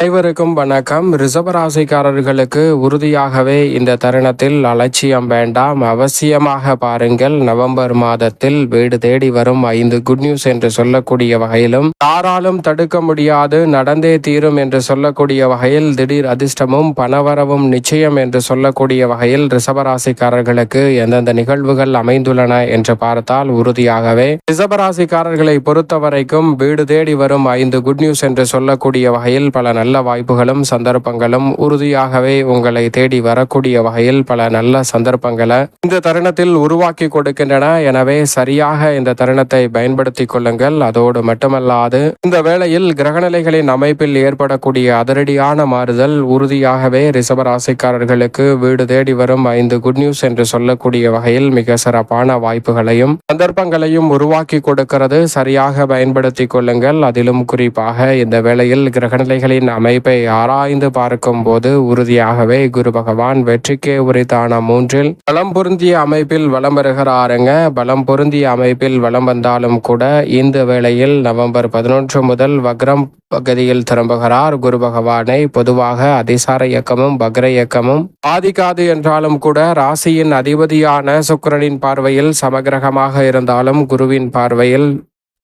அனைவருக்கும் வணக்கம். ரிசபராசிக்காரர்களுக்கு உறுதியாகவே இந்த தருணத்தில் அலட்சியம் வேண்டாம். அவசியமாக பாருங்கள் நவம்பர் மாதத்தில் வீடு தேடி வரும் ஐந்து குட் நியூஸ் என்று சொல்லக்கூடிய வகையிலும் யாராலும் தடுக்க முடியாது நடந்தே தீரும் என்று சொல்லக்கூடிய வகையில் திடீர் அதிர்ஷ்டமும் பணவரவும் நிச்சயம் என்று சொல்லக்கூடிய வகையில் ரிசபராசிக்காரர்களுக்கு எந்தெந்த நிகழ்வுகள் அமைந்துள்ளன என்று பார்த்தால் உறுதியாகவே ரிசபராசிக்காரர்களை பொறுத்தவரைக்கும் வீடு தேடி வரும் ஐந்து குட் நியூஸ் என்று சொல்லக்கூடிய வகையில் பல நல்ல வாய்ப்புகளும் சந்தர்ப்பங்களும் உறுதியாகவே உங்களை தேடி வரக்கூடிய வகையில் பல நல்ல சந்தர்ப்பங்களை இந்த தருணத்தில் உருவாக்கி கொடுக்கின்றன. எனவே சரியாக இந்த தருணத்தை பயன்படுத்தி கொள்ளுங்கள். அதோடு மட்டுமல்லாது இந்த வேளையில் கிரகநிலைகளின் அமைப்பில் ஏற்படக்கூடிய அதிரடியான மாறுதல் உறுதியாகவே ரிசபராசிக்காரர்களுக்கு வீடு தேடி வரும் ஐந்து குட் நியூஸ் என்று சொல்லக்கூடிய வகையில் மிக சிறப்பான வாய்ப்புகளையும் சந்தர்ப்பங்களையும் உருவாக்கி கொடுக்கிறது. சரியாக பயன்படுத்தி கொள்ளுங்கள். அதிலும் குறிப்பாக இந்த வேளையில் கிரகநிலைகளின் அமைப்பை ஆராய்ந்து பார்க்கும் போது உறுதியாகவே குரு பகவான் வெற்றிக்கே உரித்தான மூன்றில் பலம் பொருந்திய அமைப்பில் வலம் வருகிறாருங்க. பலம் பொருந்திய அமைப்பில் வலம் வந்தாலும் கூட இந்த வேளையில் நவம்பர் பதினொன்று முதல் வக்ரம் பகுதியில் திரும்புகிறார் குரு பகவானை. பொதுவாக அதிசார இயக்கமும் பக்ர இயக்கமும் ஆதிக்காது என்றாலும் கூட ராசியின் அதிபதியான சுக்கிரனின் பார்வையில் சமகிரகமாக இருந்தாலும் குருவின் பார்வையில்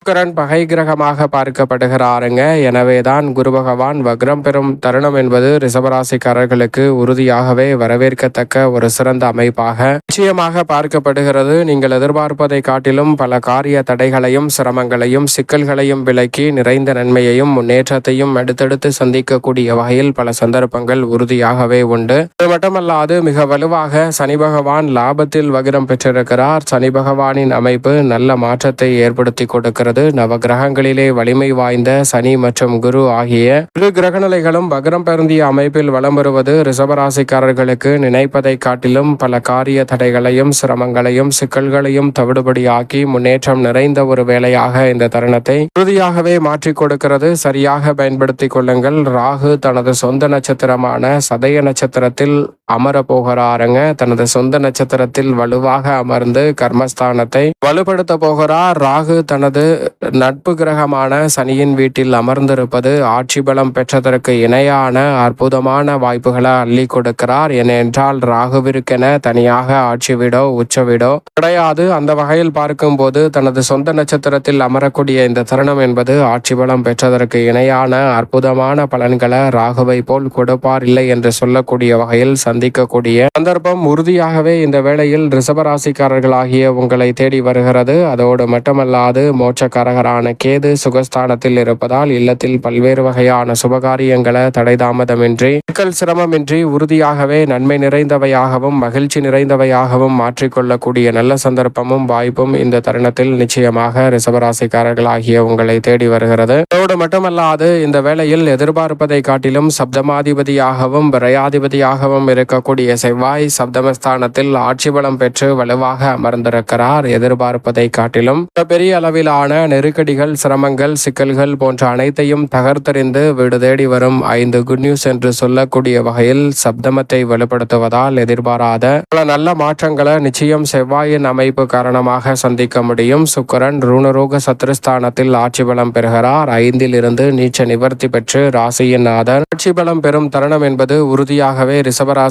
சுக்கரன் பகை கிரகமாக பார்க்கப்படுகிறாருங்க. எனவேதான் குரு பகவான் வக்ரம் பெறும் தருணம் என்பது ரிசபராசிக்காரர்களுக்கு உறுதியாகவே வரவேற்கத்தக்க ஒரு சிறந்த அமைப்பாக நிச்சயமாக பார்க்கப்படுகிறது. நீங்கள் எதிர்பார்ப்பதை காட்டிலும் பல காரிய தடைகளையும் சிரமங்களையும் சிக்கல்களையும் விலக்கி நிறைந்த நன்மையையும் முன்னேற்றத்தையும் அடுத்தடுத்து சந்திக்கக்கூடிய வகையில் பல சந்தர்ப்பங்கள் உறுதியாகவே உண்டு. அது மட்டுமல்லாது மிக வலுவாக சனி பகவான் லாபத்தில் வகிரம் பெற்றிருக்கிறார். சனி பகவானின் அமைப்பு நல்ல மாற்றத்தை ஏற்படுத்தி கொடுக்கிறது. நவ கிரகங்களிலே வலிமை வாய்ந்த சனி மற்றும் குரு ஆகிய இரு கிரகநிலைகளும் வக்ரம் பெருந்திய அமைப்பில் வலம் வருவது ரிசபராசிக்காரர்களுக்கு நினைப்பதை காட்டிலும் பல காரிய தடைகளையும் சிரமங்களையும் சிக்கல்களையும் தவிடுபடியாக்கி முன்னேற்றம் நிறைந்த ஒரு வேலையாக இந்த தருணத்தை உறுதியாகவே மாற்றிக் கொடுக்கிறது. சரியாக பயன்படுத்திக் கொள்ளுங்கள். ராகு தனது சொந்த நட்சத்திரமான சதய நட்சத்திரத்தில் அமர போகிறாருங்க தனது சொந்த நட்சத்திரத்தில் வலுவாக அமர்ந்து கர்மஸ்தானத்தை வலுப்படுத்த போகிறார். ராகு தனது நட்பு கிரகமான சனியின் வீட்டில் அமர்ந்திருப்பது ஆட்சி பலம் பெற்றதற்கு இணையான அற்புதமான வாய்ப்புகளை அள்ளி கொடுக்கிறார். ஏனென்றால் ராகுவிற்கென தனியாக ஆட்சி வீடோ உச்ச வீடோ கிடையாது. அந்த வகையில் பார்க்கும்போது தனது சொந்த நட்சத்திரத்தில் அமரக்கூடிய இந்த தருணம் என்பது ஆட்சி பலம் பெற்றதற்கு இணையான அற்புதமான பலன்களை ராகுவை போல் கொடுப்பார். இல்லை என்று சொல்லக்கூடிய வகையில் சந்திக்கக்கூடிய சந்தர்ப்பம் உறுதியாகவே இந்த வேளையில் ரிசபராசிக்காரர்களாகிய உங்களை தேடி வருகிறது. அதோடு மட்டுமல்லாது மோட்சக்காரகரான கேது சுகஸ்தானத்தில் இருப்பதால் இல்லத்தில் பல்வேறு வகையான சுபகாரியங்களை தடைதாமதமின்றி மக்கள் சிரமமின்றி உறுதியாகவே நன்மை நிறைந்தவையாகவும் மகிழ்ச்சி நிறைந்தவையாகவும் மாற்றிக்கொள்ளக்கூடிய நல்ல சந்தர்ப்பமும் வாய்ப்பும் இந்த தருணத்தில் நிச்சயமாக ரிசபராசிக்காரர்களாகிய உங்களை தேடி வருகிறது. அதோடு மட்டுமல்லாது இந்த வேளையில் எதிர்பார்ப்பதை காட்டிலும் சப்தமாதிபதியாகவும் விரையாதிபதியாகவும் இருக்கக்கூடிய செவ்வாய் சப்தமஸ்தானத்தில் ஆட்சி பலம் பெற்று வலுவாக அமர்ந்திருக்கிறார். எதிர்பார்ப்பதை காட்டிலும் பெரிய அளவிலான நெருக்கடிகள் சிரமங்கள் சிக்கல்கள் போன்ற அனைத்தையும் தகர்த்தறிந்து வீடு தேடி வரும் ஐந்து குட் நியூஸ் என்று சொல்லக்கூடிய வகையில் சப்தமத்தை வலுப்படுத்துவதால் எதிர்பாராத பல நல்ல மாற்றங்களை நிச்சயம் செவ்வாயின் அமைப்பு காரணமாக சந்திக்க முடியும். சுக்கரன் ரூணரோக சத்ருஸ்தானத்தில் ஆட்சி பலம் பெறுகிறார். ஐந்தில் இருந்து நீச்ச நிவர்த்தி பெற்று ராசியின் ஆதர் ஆட்சி பலம் பெறும் தருணம் என்பது உறுதியாகவே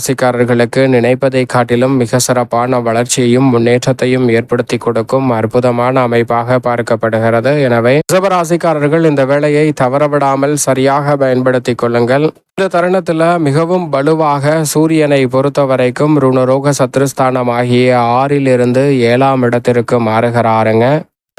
ராசிக்காரர்களுக்கு நினைப்பதை காட்டிலும் மிக சிறப்பான வளர்ச்சியையும் முன்னேற்றத்தையும் ஏற்படுத்தி கொடுக்கும் அற்புதமான அமைப்பாக பார்க்கப்படுகிறது. எனவே ரிசபராசிக்காரர்கள் இந்த வேலையை தவறவிடாமல் சரியாக பயன்படுத்திக் கொள்ளுங்கள். இந்த தருணத்தில் மிகவும் வலுவாக சூரியனை பொறுத்த வரைக்கும் ருணரோக சத்ருஸ்தானம் ஆகிய ஆறில் இருந்து ஏழாம் இடத்திற்கு மாறுகிறாருங்க.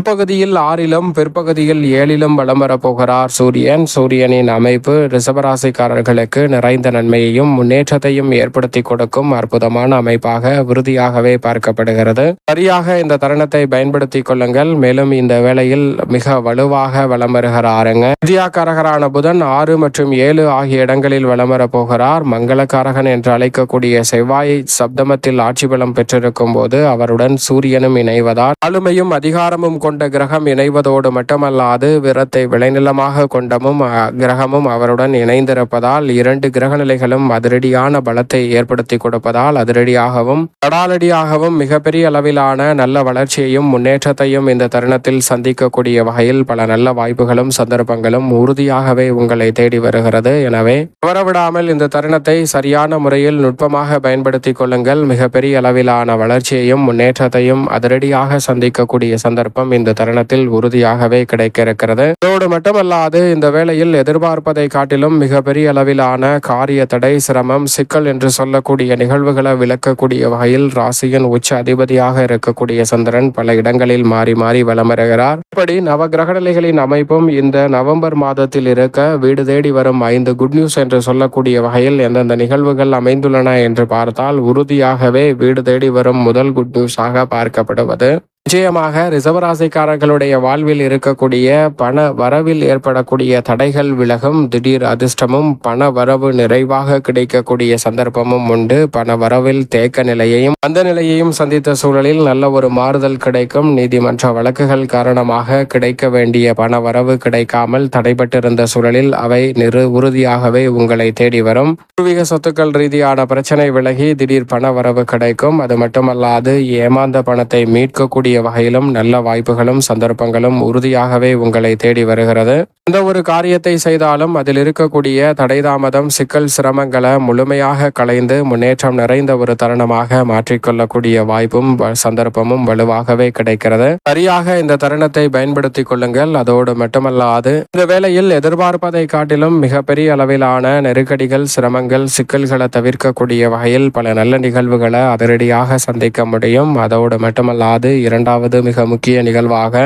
முற்பகுதியில் ஆறிலும் பிற்பகுதியில் ஏழிலும் வலம் வரப்போகிறார் சூரியன். சூரியனின் அமைப்பு ரிசபராசிக்காரர்களுக்கு நிறைந்த நன்மையையும் முன்னேற்றத்தையும் ஏற்படுத்தி கொடுக்கும் அற்புதமான அமைப்பாக உறுதியாகவே பார்க்கப்படுகிறது. சரியாக இந்த தருணத்தை பயன்படுத்தி கொள்ளுங்கள். மேலும் இந்த வேளையில் மிக வலுவாக வலம் வருகிறாருங்க. வித்யாக்காரகரான புதன் ஆறு மற்றும் ஏழு ஆகிய இடங்களில் வலம் வரப்போகிறார். மங்களக்காரகன் என்று அழைக்கக்கூடிய செவ்வாய் சப்தமத்தில் ஆட்சி பலம் பெற்றிருக்கும் போது அவருடன் சூரியனும் இணைவதால் ஆளுமையும் அதிகாரமும் கொண்ட கொண்ட கிரகம் இணைவதோடு மட்டுமல்லாது விரத்தை விளைநிலமாக கொண்டமும் கிரகமும் அவருடன் இணைந்திருப்பதால் இரண்டு கிரகநிலைகளும் அதிரடியான பலத்தை ஏற்படுத்தி கொடுப்பதால் அதிரடியாகவும் கடாலடியாகவும் மிகப்பெரிய அளவிலான நல்ல வளர்ச்சியையும் முன்னேற்றத்தையும் இந்த தருணத்தில் சந்திக்கக்கூடிய வகையில் பல நல்ல வாய்ப்புகளும் சந்தர்ப்பங்களும் உறுதியாகவே உங்களை தேடி வருகிறது. எனவே தவறவிடாமல் இந்த தருணத்தை சரியான முறையில் நுட்பமாக பயன்படுத்திக் கொள்ளுங்கள். மிகப்பெரிய அளவிலான வளர்ச்சியையும் முன்னேற்றத்தையும் அதிரடியாக சந்திக்கக்கூடிய சந்தர்ப்பம் இந்த இந்த தருணத்தில் உறுதியாகவே கிடைக்க இருக்கிறது இதோடு மட்டுமல்லாது இந்த வேளையில் எதிர்பார்ப்பதை காட்டிலும் மிகப்பெரிய அளவிலான காரிய தடை சிரமம் சிக்கல் என்று சொல்லக்கூடிய நிகழ்வுகளை விளக்கக்கூடிய வகையில் ராசியின் உச்ச அதிபதியாக இருக்கக்கூடிய சந்திரன் பல இடங்களில் மாறி மாறி வலம் வருகிறார் இப்படி நவ கிரகநிலைகளின் அமைப்பும் இந்த நவம்பர் மாதத்தில் இருக்க வீடு தேடி வரும் ஐந்து குட் நியூஸ் என்று சொல்லக்கூடிய வகையில் எந்தெந்த நிகழ்வுகள் அமைந்துள்ளன என்று பார்த்தால் உறுதியாகவே வீடு தேடி வரும் முதல் குட் நியூஸாக பார்க்கப்படுவது. நிச்சயமாக ரிசவராசிக்காரர்களுடைய வாழ்வில் இருக்கக்கூடிய பண வரவில் ஏற்படக்கூடிய தடைகள் விலகும். திடீர் அதிர்ஷ்டமும் பண வரவு நிறைவாக கிடைக்கக்கூடிய சந்தர்ப்பமும் உண்டு. பண வரவில் தேக்க நிலையையும் அந்த நிலையையும் சந்தித்த சூழலில் நல்ல ஒரு மாறுதல் கிடைக்கும். நீதிமன்ற வழக்குகள் காரணமாக கிடைக்க வேண்டிய பண வரவு கிடைக்காமல் தடைபட்டிருந்த சூழலில் அவை நிறு உறுதியாகவே உங்களை தேடி வரும். பூர்வீக சொத்துக்கள் ரீதியான பிரச்சனை விலகி திடீர் பண வரவு கிடைக்கும். அது மட்டுமல்லாது ஏமாந்த பணத்தை மீட்கக்கூடிய வகையிலும் நல்ல வாய்ப்புகளும் சந்தர்ப்பங்களும் உறுதியாகவே உங்களை தேடி வருகிறது. எந்த ஒரு காரியத்தை செய்தாலும் அதில் இருக்கக்கூடிய தடைதாமதம் சிக்கல் சிரமங்களை முழுமையாக களைந்து முன்னேற்றம் நிறைந்த ஒரு தருணமாக மாற்றிக்கொள்ளக்கூடிய வாய்ப்பும் சந்தர்ப்பமும் வலுவாகவே கிடைக்கிறது. சரியாக இந்த தருணத்தை பயன்படுத்திக் கொள்ளுங்கள். அதோடு மட்டுமல்லாது இந்த வேளையில் எதிர்பார்ப்பதை காட்டிலும் மிகப்பெரிய அளவிலான நெருக்கடிகள் சிரமங்கள் சிக்கல்களை தவிர்க்கக்கூடிய வகையில் பல நல்ல நிகழ்வுகளை அதிரடியாக சந்திக்க முடியும். அதோடு மட்டுமல்லாது இரண்டு இரண்டாவது மிக முக்கிய நிகழ்வாக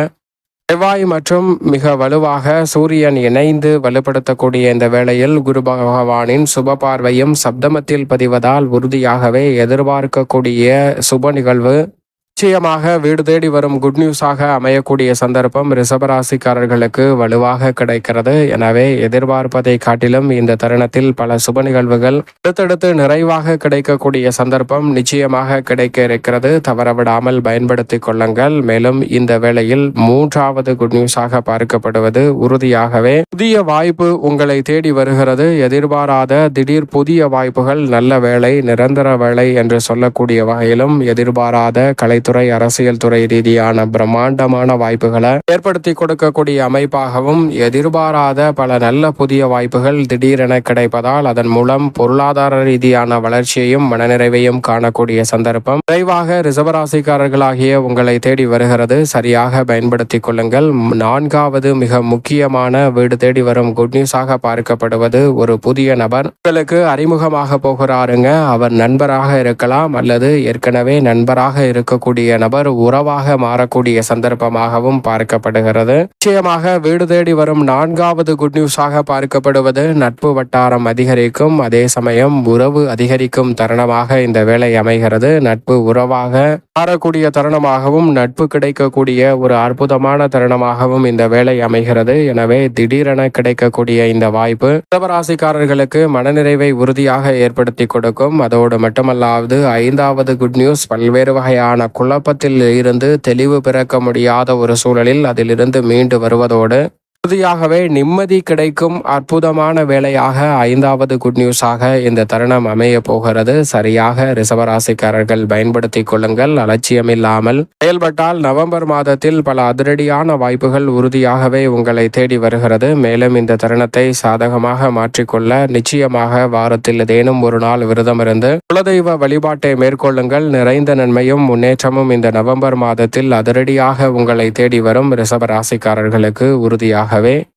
செவ்வாய் மற்றும் மிக வலுவாக சூரியன் இணைந்து வலுப்படுத்தக்கூடிய இந்த வேளையில் குரு பகவானின் சுப பார்வையும் சப்தமத்தில் பதிவதால் உறுதியாகவே எதிர்பார்க்கக்கூடிய சுப நிகழ்வு நிச்சயமாக வீடு தேடி வரும் குட் நியூஸாக அமையக்கூடிய சந்தர்ப்பம் ரிசபராசிக்காரர்களுக்கு வலுவாக கிடைக்கிறது. எனவே எதிர்பார்ப்பதை காட்டிலும் இந்த தருணத்தில் பல சுப நிகழ்வுகள் அடுத்தடுத்து நிறைவாக கிடைக்கக்கூடிய சந்தர்ப்பம் நிச்சயமாக கிடைக்க இருக்கிறது. தவறவிடாமல் பயன்படுத்திக் கொள்ளுங்கள். மேலும் இந்த வேளையில் மூன்றாவது குட் நியூஸாக பார்க்கப்படுவது உறுதியாகவே புதிய வாய்ப்பு உங்களை தேடி வருகிறது. எதிர்பாராத திடீர் புதிய வாய்ப்புகள் நல்ல வேலை நிரந்தர வேலை என்று சொல்லக்கூடிய வகையிலும் எதிர்பாராத கலைத்துறை அரசியல் துறை ரீதியான பிரம்மாண்டமான வாய்ப்புகளை ஏற்படுத்தி கொடுக்கக்கூடிய அமைப்பாகவும் எதிர்பாராத பல நல்ல புதிய வாய்ப்புகள் திடீரென கிடைப்பதால் அதன் மூலம் பொருளாதார ரீதியான வளர்ச்சியையும் மனநிறைவையும் காணக்கூடிய சந்தர்ப்பம் விரைவாக ரிசவராசிக்காரர்களாகிய உங்களை தேடி வருகிறது. சரியாக பயன்படுத்திக் கொள்ளுங்கள். நான்காவது மிக முக்கியமான வீடு தேடி வரும் குட் நியூஸாக பார்க்கப்படுவது ஒரு புதிய நபர். உங்களுக்கு அறிமுகமாக போகிறாருங்க. அவர் நண்பராக இருக்கலாம் அல்லது ஏற்கனவே நண்பராக இருக்கக்கூடிய நபர் உறவாக மாறக்கூடிய சந்தர்ப்பமாகவும் பார்க்கப்படுகிறது. நிச்சயமாக வீடு தேடி வரும் நான்காவது குட் நியூஸாக பார்க்கப்படுவது நட்பு வட்டாரம் அதிகரிக்கும். அதே சமயம் உறவு அதிகரிக்கும் தருணமாக இந்த வேலை அமைகிறது. நட்பு உறவாக மாறக்கூடிய தருணமாகவும் நட்பு கிடைக்கக்கூடிய ஒரு அற்புதமான தருணமாகவும் இந்த வேலை அமைகிறது. எனவே திடீரென கிடைக்கக்கூடிய இந்த வாய்ப்பு ரிஷபராசிக்காரர்களுக்கு மனநிறைவை உறுதியாக ஏற்படுத்தி கொடுக்கும். அதோடு மட்டுமல்லாது ஐந்தாவது குட் நியூஸ் பல்வேறு வகையான குழப்பத்தில் இருந்து தெளிவு பிறக்க முடியாத ஒரு சூழலில் அதிலிருந்து மீண்டு வருவதோடு உறுதியாகவே நிம்மதி கிடைக்கும் அற்புதமான வேலையாக ஐந்தாவது குட் நியூஸாக இந்த தருணம் அமைய போகிறது. சரியாக ரிசவராசிக்காரர்கள் பயன்படுத்திக் கொள்ளுங்கள். அலட்சியமில்லாமல் செயல்பட்டால் நவம்பர் மாதத்தில் பல அதிரடியான வாய்ப்புகள் உறுதியாகவே உங்களை தேடி வருகிறது. மேலும் இந்த தருணத்தை சாதகமாக மாற்றிக்கொள்ள நிச்சயமாக வாரத்தில் ஏதேனும் ஒரு நாள் விரதமிருந்து குலதெய்வ வழிபாட்டை மேற்கொள்ளுங்கள். நிறைந்த நன்மையும் முன்னேற்றமும் இந்த நவம்பர் மாதத்தில் அதிரடியாக உங்களை தேடி வரும் ரிசவராசிக்காரர்களுக்கு ராசிக்காரர்களுக்கு உறுதியாகவே